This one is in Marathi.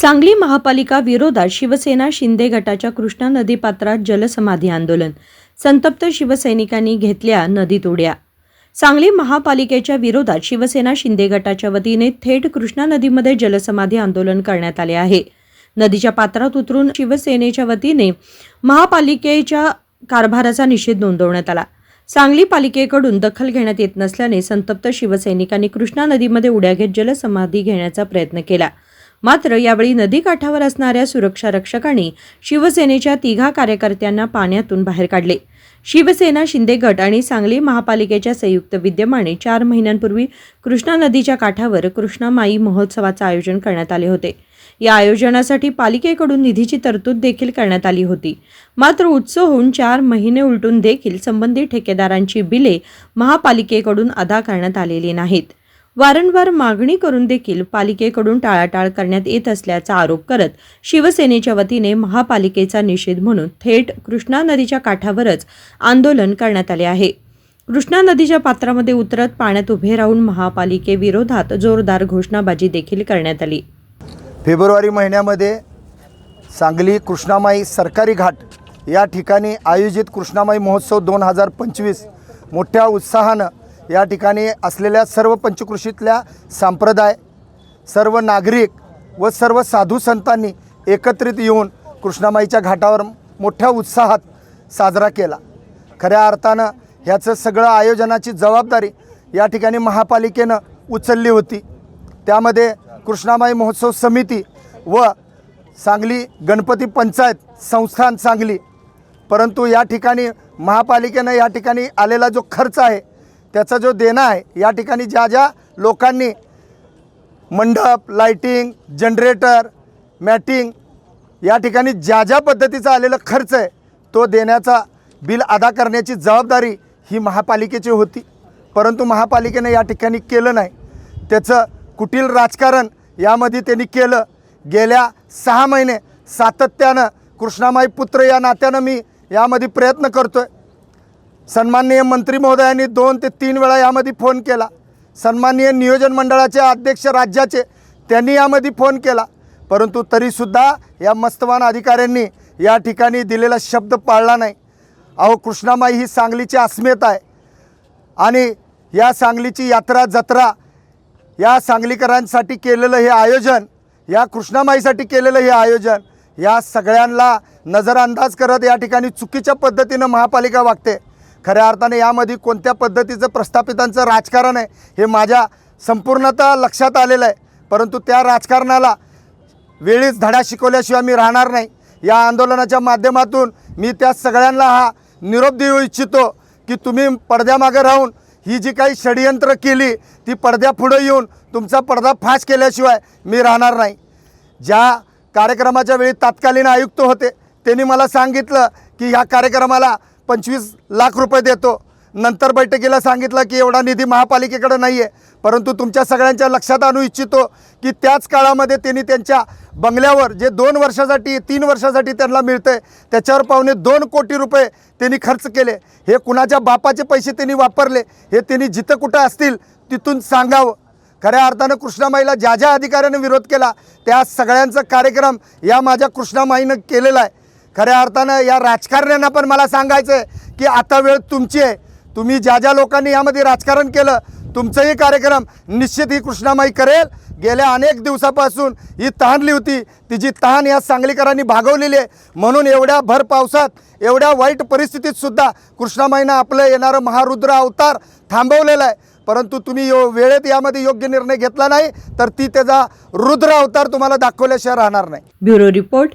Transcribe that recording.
सांगली महापालिका विरोधात शिवसेना शिंदे गटाच्या कृष्णा नदी पात्रात जलसमाधी आंदोलन. संतप्त शिवसैनिकांनी घेतल्या नदीत उड्या सांगली महापालिकेच्या विरोधात शिवसेना शिंदे गटाच्या वतीने थेट कृष्णा नदीमध्ये जलसमाधी आंदोलन करण्यात आले आहे. नदीच्या पात्रात उतरून शिवसेनेच्या वतीने महापालिकेच्या कारभाराचा निषेध नोंदवण्यात आला. सांगली पालिकेकडून दखल घेण्यात येत नसल्याने संतप्त शिवसैनिकांनी कृष्णा नदीमध्ये उड्या घेत जलसमाधी घेण्याचा प्रयत्न केला. मात्र यावेळी नदीकाठावर असणाऱ्या सुरक्षा रक्षकांनी शिवसेनेच्या तिघा कार्यकर्त्यांना पाण्यातून बाहेर काढले. शिवसेना शिंदे गट आणि सांगली महापालिकेच्या संयुक्त विद्यमाने चार महिन्यांपूर्वी कृष्णा नदीच्या काठावर कृष्णा माई महोत्सवाचं आयोजन करण्यात आले होते. या आयोजनासाठी पालिकेकडून निधीची तरतूद देखील करण्यात आली होती. मात्र उत्सव होऊन चार महिने उलटून देखील संबंधित ठेकेदारांची बिले महापालिकेकडून अदा करण्यात आलेली नाहीत. वारंवार मागणी करून देखील पालिकेकडून टाळाटाळ करण्यात येत असल्याचा आरोप करत शिवसेनेच्या वतीने महापालिकेचा निषेध म्हणून थेट कृष्णा नदीच्या काठावरच आंदोलन करण्यात आले आहे. कृष्णा नदीच्या पात्रामध्ये उतरत पाण्यात उभे राहून महापालिकेविरोधात जोरदार घोषणाबाजी देखील करण्यात आली. फेब्रुवारी महिन्यामध्ये सांगली कृष्णामाई सरकारी घाट या ठिकाणी आयोजित कृष्णामाई महोत्सव दोन हजार पंचवीस मोठ्या उत्साहानं या ठिकाणी असलेल्या सर्व पंचकृषीतल्या संप्रदाय सर्व नागरिक व सर्व साधू संतांनी एकत्रित येऊन कृष्णामाईच्या घाटावर मोठ्या उत्साहात साजरा केला. खऱ्या अर्थानं ह्याचं सगळं आयोजनाची जबाबदारी या ठिकाणी महापालिकेनं उचलली होती. त्यामध्ये कृष्णामाई महोत्सव समिती व सांगली गणपती पंचायत संस्थान सांगली. परंतु या ठिकाणी महापालिकेनं या ठिकाणी आलेला जो खर्च आहे त्याचा जो देणं आहे या ठिकाणी ज्या ज्या लोकांनी मंडप लाईटिंग जनरेटर मॅटिंग या ठिकाणी ज्या ज्या पद्धतीचा आलेला खर्च आहे तो देण्याचा बिल अदा करण्याची जबाबदारी ही महापालिकेची होती. परंतु महापालिकेनं या ठिकाणी केलं नाही. त्याचं कुटील राजकारण यामध्ये त्यांनी केलं. गेल्या सहा महिने सातत्यानं कृष्णामाई पुत्र या नात्यानं मी यामध्ये प्रयत्न करतो आहे सन्माननीय मंत्री महोदयांनी दोन ते तीन वेळा यामध्ये फोन केला. सन्माननीय नियोजन मंडळाचे अध्यक्ष राज्याचे त्यांनी यामध्ये फोन केला. परंतु तरीसुद्धा या मस्तवान अधिकाऱ्यांनी या ठिकाणी दिलेला शब्द पाळला नाही. अहो कृष्णामाई ही सांगलीची अस्मिता आहे. आणि या सांगलीची यात्रा जत्रा या सांगलीकरांसाठी केलेलं हे आयोजन या कृष्णामाईसाठी केलेलं हे आयोजन या सगळ्यांना नजरअंदाज करत या ठिकाणी चुकीच्या पद्धतीनं महापालिका वागते. खऱ्या अर्थाने यामध्ये कोणत्या पद्धतीचं प्रस्थापितांचं राजकारण आहे हे माझ्या संपूर्णतः लक्षात आलेलं आहे. परंतु त्या राजकारणाला वेळीच धडा शिकवल्याशिवाय मी राहणार नाही. या आंदोलनाच्या माध्यमातून मी त्या सगळ्यांना हा निरोप देऊ इच्छितो की तुम्ही पडद्यामागे राहून ही जी काही षडयंत्र केली ती पडद्यापुढं येऊन तुमचा पडदा फाश केल्याशिवाय मी राहणार नाही. ज्या कार्यक्रमाच्या वेळी तत्कालीन आयुक्त होते त्यांनी मला सांगितलं की ह्या कार्यक्रमाला पंचवीस लाख रुपये देतो. नंतर बैठकीला सांगितलं की एवढा निधी महापालिकेकडे नाही आहे परंतु तुमच्या सगळ्यांच्या लक्षात आणू इच्छितो की त्याच काळामध्ये त्यांनी त्यांच्या बंगल्यावर जे दोन वर्षासाठी तीन वर्षासाठी त्यांना मिळतं आहे त्याच्यावर पावणे दोन कोटी रुपये त्यांनी खर्च केले. हे कुणाच्या बापाचे पैसे त्यांनी वापरले हे त्यांनी जिथं कुठं असतील तिथून सांगावं. खऱ्या अर्थानं कृष्णामाईला ज्या ज्या अधिकाऱ्यानं विरोध केला त्या सगळ्यांचा कार्यक्रम या माझ्या कृष्णामाईनं केलेला आहे. खऱ्या अर्थानं या राजकारण्यांना पण मला सांगायचं आहे की आता वेळ तुमची आहे. तुम्ही ज्या ज्या लोकांनी यामध्ये राजकारण केलं तुमचंही कार्यक्रम निश्चित ही कृष्णामाई करेल. गेल्या अनेक दिवसापासून ही तहानली होती. तिची तहान या सांगलीकरांनी भागवलेली आहे. म्हणून एवढ्या भर पावसात एवढ्या वाईट परिस्थितीत सुद्धा कृष्णामाईनं आपलं येणारं महारुद्र अवतार थांबवलेला आहे. परंतु तुम्ही यो वेळेत यामध्ये योग्य निर्णय घेतला नाही तर ती त्याचा रुद्र अवतार तुम्हाला दाखवल्याशिवाय राहणार नाही. Bureau report.